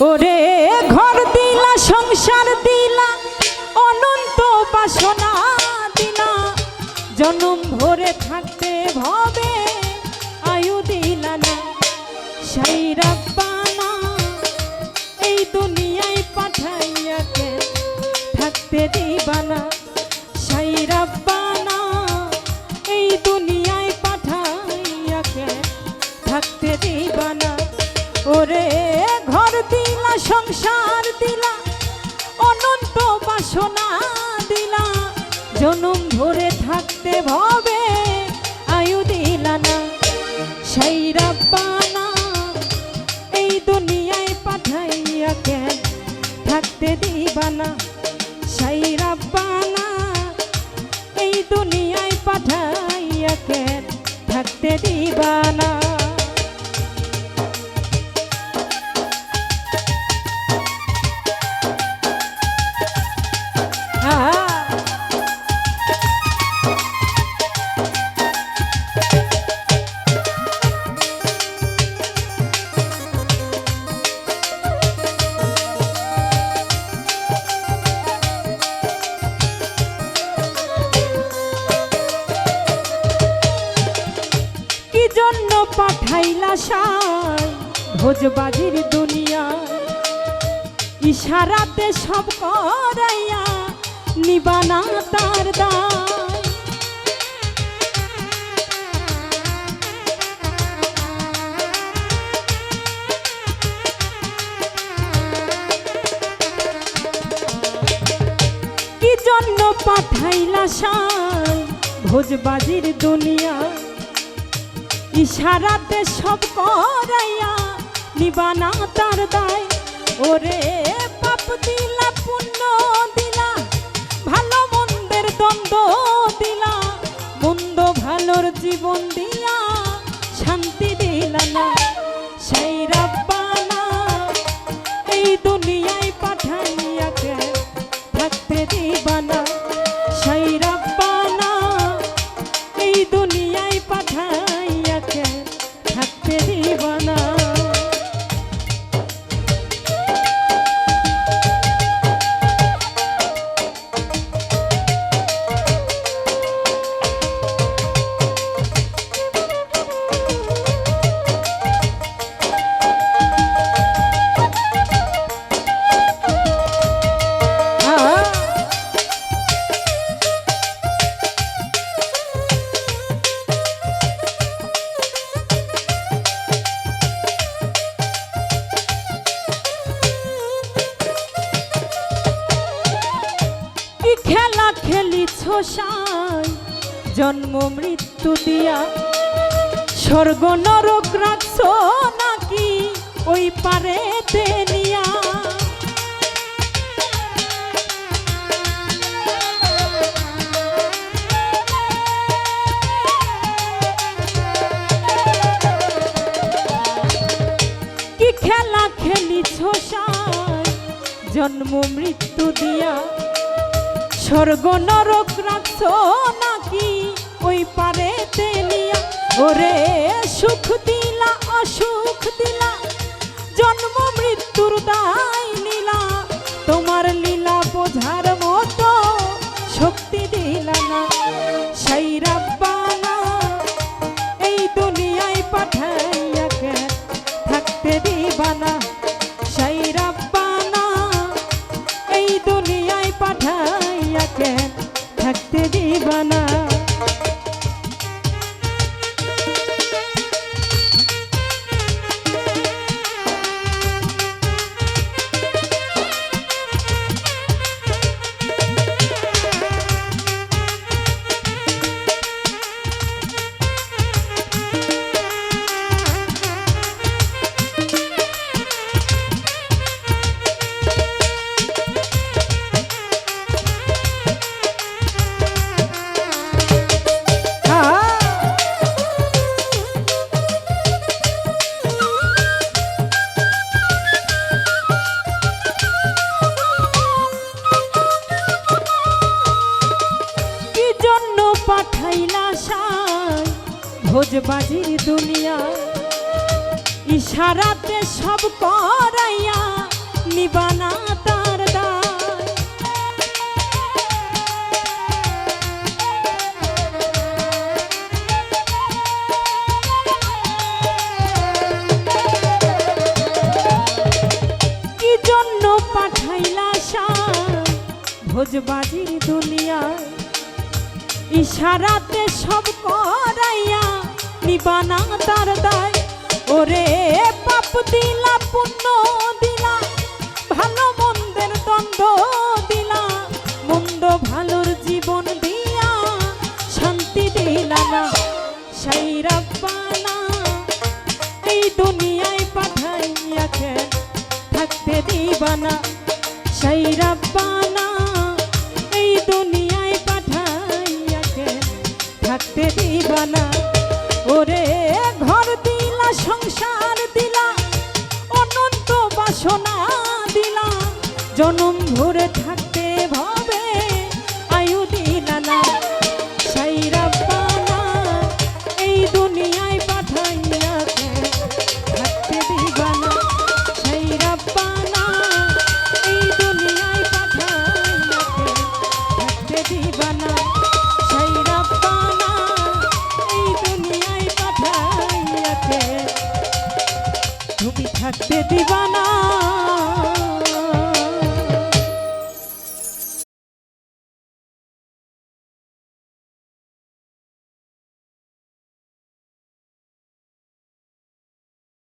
ওরে ঘর দিলা সংসার দিলা অনন্ত বাসনা দিলা। জনম ভরে থাকতে দিলা। জনম ধরে থাকতে ভবে আয়ু দিলা না। সেই রাব্বানা এই দুনিয়ায় পাঠাইয়া কেন থাকতে দিবানা সেই রাব্বানা এই দুনিয়ায় পাঠাইয়া কেন থাকতে দিবানা জন্য পাঠাইলা সাই ভোজবাজির দুনিয়া ইশারাতে সব করাইয়া নিবানা তার দায়। জন্য পাঠাইলা সাই ভোজবাজির দুনিয়া ইশারাতে সব করাইয়া নিবানা তার দায়। ওরে পাপ দিলা, পুণ্য দিলা, ভালো মন্দের দ্বন্দ্ব দিলা। মন্দ ভালোর জীবন দিয়া শান্তি দিলা না। সেই রাব্বানা, এই দুনিয়ায় পাঠাইয়াকে থাকতে দিবানা খেলিছ জন্ম, মৃত্যু দিয়া। স্বর্গ, নরক রাখছ নাকি ওই পারে নিয়া? কি খেলা খেলিছ জন্ম, মৃত্যু দিয়া? স্বর্গ নরক রাখছ নাকি? ওই পারে তেলিয়া ওরে সুখ দিলা, অসুখ দিলা। জন্ম মৃত্যুর দায় নীলা। তোমার লীলা বোঝার মতো শক্তি দিলা না। সেই রাব্বানা, এই দুনিয়ায় পাঠাইয়া থাকতে দিবানা দিবানা। থাকতে দিবানা ভোজবাজির দুনিয়া। ইশারাতে সব করাইয়া নিবানা তার দায়। জন্য পাঠাইলা সার ভোজবাজির দুনিয়ায়? ইশারাতে সব করাইয়া নিবানা তার দায়। ওরে পাপ দিলা, পুণ্য দিলা, ভালো মন্দের দ্বন্দ্ব দিলা। মন্দ ভালোর জীবন দিয়া শান্তি দিলা না। সেই রাব্বানা, এই দুনিয়ায় পাঠাইয়াছে, থাকতে দিবানা। সেই রাব্বানা, এই দুনিয়ায় সংসার